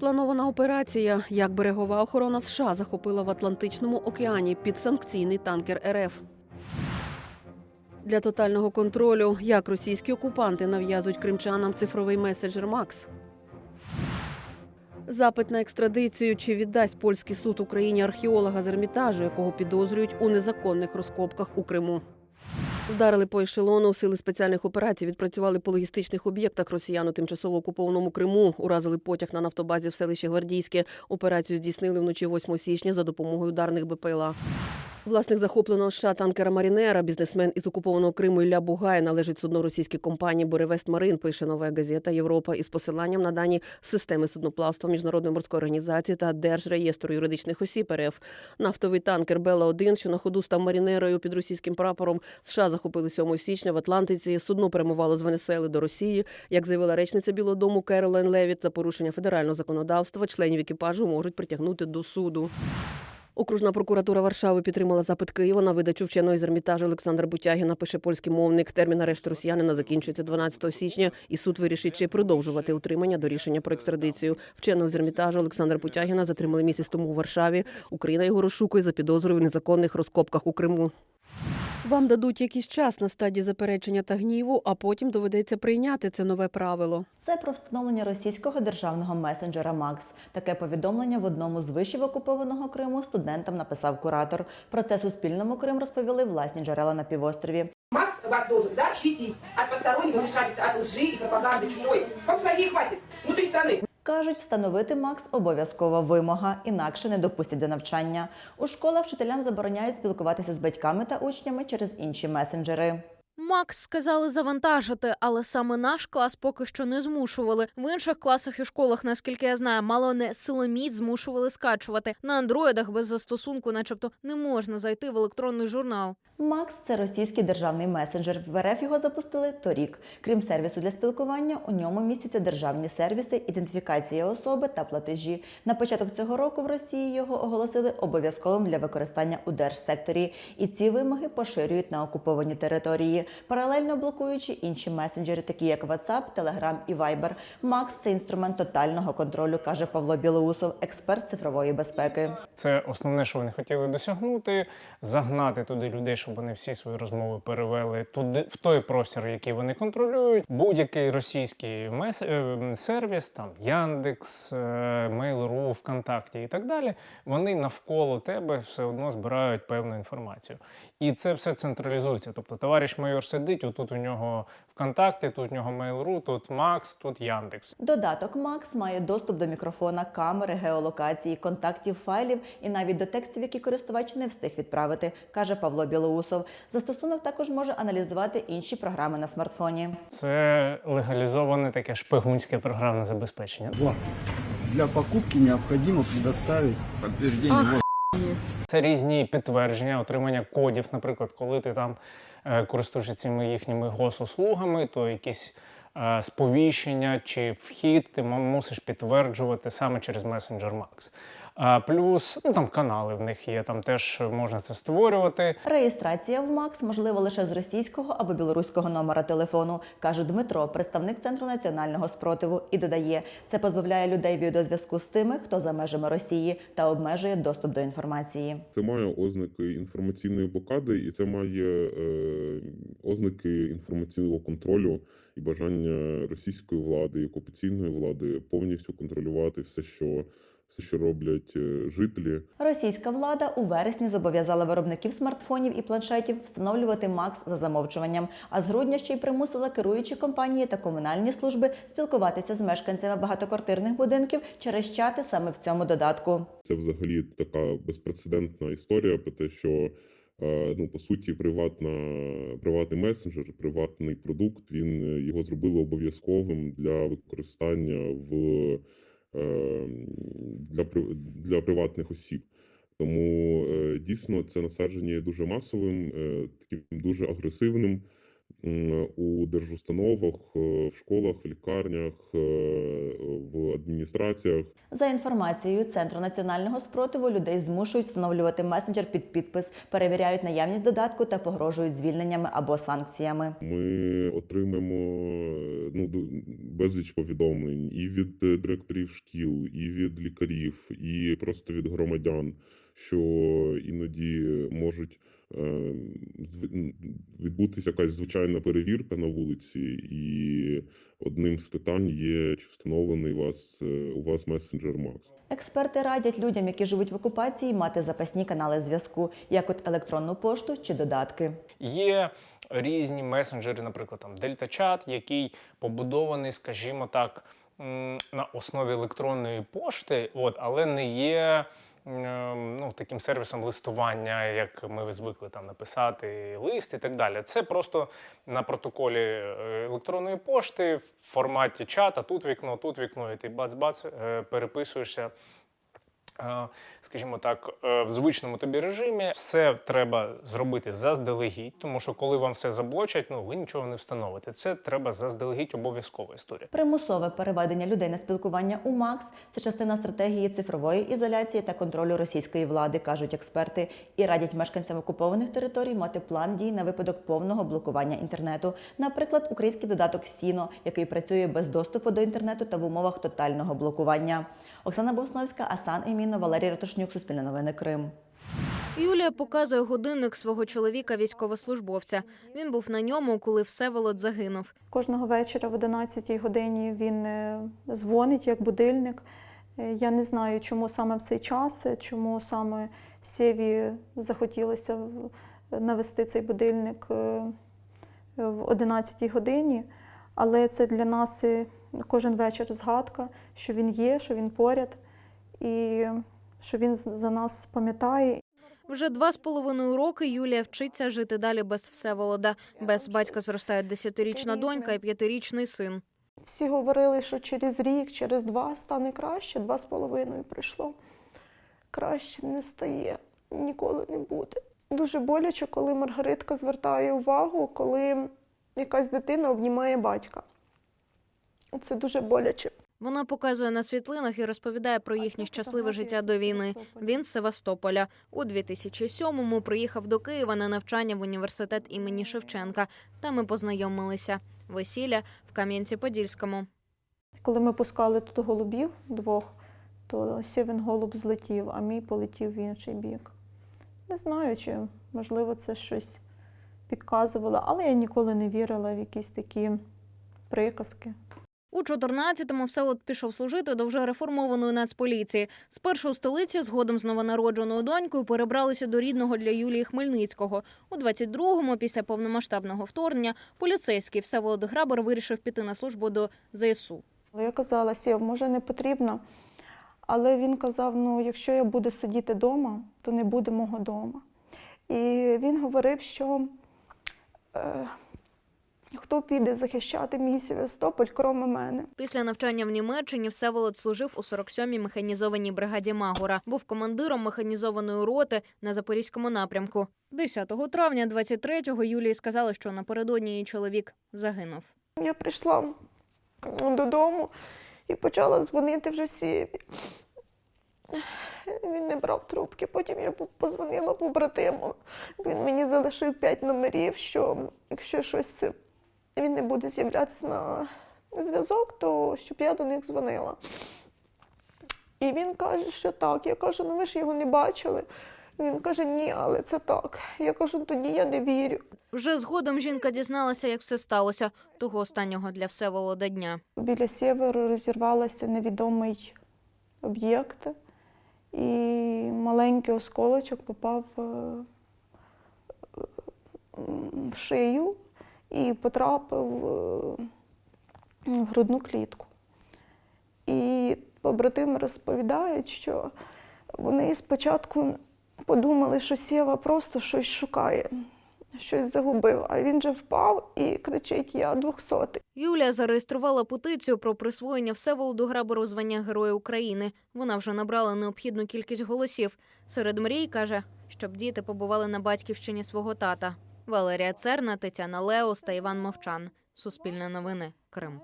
Спланована операція, як берегова охорона США захопила в Атлантичному океані підсанкційний танкер РФ. Для тотального контролю, як російські окупанти нав'язують кримчанам цифровий меседжер Макс. Запит на екстрадицію чи віддасть польський суд Україні археолога з Ермітажу, якого підозрюють у незаконних розкопках у Криму. Вдарили по ешелону. Сили спеціальних операцій відпрацювали по логістичних об'єктах росіян у тимчасово окупованому Криму. Уразили потяг на нафтобазі в селищі Гвардійське. Операцію здійснили вночі 8 січня за допомогою ударних БПЛА. Власник захопленого США танкера Марінера, бізнесмен із окупованого Криму Ілля Бугай, належить судно російській компанії Буревест Марин, пише нова газета Європа із посиланням на дані системи судноплавства Міжнародної морської організації та Держреєстру юридичних осіб РФ. Нафтовий танкер Бела 1 що на ходу став марінерою під російським прапором. США захопили 7 січня в Атлантиці. Судно прямувало з Венесуели до Росії. Як заявила речниця Білого Дому Керолайн Левіт, за порушення федерального законодавства членів екіпажу можуть притягнути до суду. Окружна прокуратура Варшави підтримала запит Києва на видачу вченого з Ермітажу Олександра Бутягіна, пише польський мовник. Термін арешту росіянина закінчується 12 січня, і суд вирішить, чи продовжувати утримання до рішення про екстрадицію. Вченого з Ермітажу Олександра Бутягіна затримали місяць тому у Варшаві. Україна його розшукує за підозрою в незаконних розкопках у Криму. Вам дадуть якийсь час на стадії заперечення та гніву, а потім доведеться прийняти це нове правило. Це про встановлення російського державного месенджера Макс. Таке повідомлення в одному з вишів окупованого Криму студентам написав куратор. Про це Суспільному Крим розповіли власні джерела на півострові. Макс вас должен защитить от постороннего вмешательства, от лжи и пропаганды чужой. Вам своей хватит, внутри страны. Кажуть, встановити Макс обов'язкова вимога, інакше не допустять до навчання. У школах вчителям забороняють спілкуватися з батьками та учнями через інші месенджери. Макс сказали завантажити, але саме наш клас поки що не змушували. В інших класах і школах, наскільки я знаю, мало не силоміць змушували скачувати. На андроїдах без застосунку, начебто, не можна зайти в електронний журнал. Макс це російський державний месенджер. В РФ його запустили торік. Крім сервісу для спілкування, у ньому містяться державні сервіси, ідентифікація особи та платежі. На початок цього року в Росії його оголосили обов'язковим для використання у держсекторі, і ці вимоги поширюють на окуповані території, паралельно блокуючи інші месенджери, такі як WhatsApp, Telegram і Viber. Макс це інструмент тотального контролю, каже Павло Білоусов, експерт цифрової безпеки. Це основне, що вони хотіли досягнути, загнати туди людей, щоб вони всі свої розмови перевели туди в той простір, який вони контролюють. Будь-який російський мес... е, сервіс, там Яндекс, е, Mail.ru, ВКонтакті і так далі. Вони навколо тебе все одно збирають певну інформацію. І це все централізується. Тобто, товариш майор сидить, отут у нього ВКонтакті, тут у нього Mail.ru, тут Макс, тут Яндекс. Додаток Макс має доступ до мікрофона, камери, геолокації, контактів, файлів і навіть до текстів, які користувач не встиг відправити, каже Павло Білоусов. Застосунок також може аналізувати інші програми на смартфоні. Це легалізоване таке шпигунське програмне забезпечення. Для покупки необходимо предоставить подтверждение. Це різні підтвердження, отримання кодів. Наприклад, коли ти там е, користуєшся цими їхніми госуслугами, то якісь е, сповіщення чи вхід ти мусиш підтверджувати саме через месенджер Max. А плюс ну там канали в них є, там теж можна це створювати. Реєстрація в Макс можлива лише з російського або білоруського номера телефону, каже Дмитро, представник центру національного спротиву, і додає, це позбавляє людей відеозв'язку з тими, хто за межами Росії, та обмежує доступ до інформації. Це має ознаки інформаційної блокади, і це має е, ознаки інформаційного контролю і бажання російської влади, і окупаційної влади повністю контролювати все, що все, що роблять е, жителі. Російська влада у вересні зобов'язала виробників смартфонів і планшетів встановлювати Макс за замовчуванням, а з грудня ще й примусила керуючі компанії та комунальні служби спілкуватися з мешканцями багатоквартирних будинків через чати саме в цьому додатку. Це взагалі така безпрецедентна історія про те, що е, ну по суті приватна приватний месенджер, приватний продукт. Він е, його зробили обов'язковим для використання в для при- для приватних осіб. Тому е, дійсно це насадження є дуже масовим, е, таким дуже агресивним. У держустановах, е, в школах, в лікарнях, е, в адміністраціях. За інформацією Центру національного спротиву, людей змушують встановлювати месенджер під підпис, перевіряють наявність додатку та погрожують звільненнями або санкціями. Ми отримаємо ну, безліч повідомлень і від е, директорів шкіл, і від лікарів, і просто від громадян, що іноді можуть відбутися якась звичайна перевірка на вулиці, і одним з питань є, чи встановлений вас, е, у вас месенджер Макс. Експерти радять людям, які живуть в окупації, мати запасні канали зв'язку, як от електронну пошту чи додатки. Є різні месенджери, наприклад, там DeltaChat, який побудований, скажімо так, на основі електронної пошти, от, але не є. Ну, таким сервісом листування, як ми звикли там написати лист і так далі. Це просто на протоколі е, електронної пошти в форматі чата, тут вікно, тут вікно, і ти бац-бац е, переписуєшся скажімо так, е, в звичному тобі режимі. Все треба зробити заздалегідь, тому що коли вам все заблочать, ну ви нічого не встановите. Це треба заздалегідь обов'язкова історія. Примусове переведення людей на спілкування у МАКС це частина стратегії цифрової ізоляції та контролю російської влади, кажуть експерти, і радять мешканцям окупованих територій мати план дій на випадок повного блокування інтернету. Наприклад, український додаток Сіно, який працює без доступу до інтернету та в умовах тотального блокування. Оксана Босновська, Асан Еміно, Валерій Ратушнюк, Суспільне новини Крим. Юлія показує годинник свого чоловіка, військовослужбовця. Він був на ньому, коли Всеволод загинув. Кожного вечора в 11-й годині він е, дзвонить як будильник. Е, Я не знаю, чому саме в цей час, е, чому саме Сєві захотілося навести цей будильник в 11-й годині. Але це для нас кожен вечір згадка, що він є, що він поряд, і що він за нас пам'ятає Вже два з половиною роки Юлія вчиться жити далі без Всеволода. Без батька зростають десятирічна донька і п'ятирічний син. Всі говорили, що через рік, через два стане краще, два з половиною пройшло. Краще не стає, ніколи не буде. Дуже боляче, коли Маргаритка звертає увагу, коли якась дитина обнімає батька. Це дуже боляче. Вона показує на світлинах і розповідає про їхнє щасливе життя до війни. Він з Севастополя. У 2007-му приїхав до Києва на навчання в університет імені Шевченка. Там ми познайомилися. Весілля в Кам'янці-Подільському. Коли ми пускали тут голубів двох, то сівен голуб злетів, а мій полетів в інший бік. Не знаю, чи можливо це щось підказувало, але я ніколи не вірила в якісь такі приказки. У 14-му Всеволод пішов служити до вже реформованої нацполіції. Спершу у столиці, згодом з новонародженою донькою перебралися до рідного для Юлії Хмельницького. У 22-му, після повномасштабного вторгнення, поліцейський Всеволод Грабар вирішив піти на службу до ЗСУ. Я казала, Сєв, може не потрібно. Але він казав: ну, якщо я буду сидіти вдома, то не буде мого дома. І він говорив, що е, хто піде захищати мій Севастополь, кроме мене. Після навчання в Німеччині Всеволод служив у 47-й механізованій бригаді Магора. Був командиром механізованої роти на запорізькому напрямку. 10 травня 23-го Юлії сказали, що напередодні її чоловік загинув. Я прийшла додому і почала дзвонити вже Сєві. Він не брав трубки. Потім я позвонила побратиму. Він мені залишив п'ять номерів, що якщо щось він не буде з'являтися на зв'язок, то щоб я до них дзвонила. І він каже, що так. Я кажу, ну ви ж його не бачили. Він каже, ні, але це так. Я кажу, тоді я не вірю. Вже згодом жінка дізналася, як все сталося того останнього для Всеволода дня. Біля сєверу розірвалося невідомий об'єкт, і маленький осколочок попав е, в шию і потрапив е, в грудну клітку. І побратими розповідають, що вони спочатку подумали, що Сєва просто щось шукає, щось загубив, а він же впав і кричить: Я двохсотий. Юлія зареєструвала петицію про присвоєння Всеволоду Грабару звання Героя України. Вона вже набрала необхідну кількість голосів. Серед мрій каже, щоб діти побували на батьківщині свого тата. Валерія Церна, Тетяна Леос та Іван Мовчан. Суспільне новини. Крим.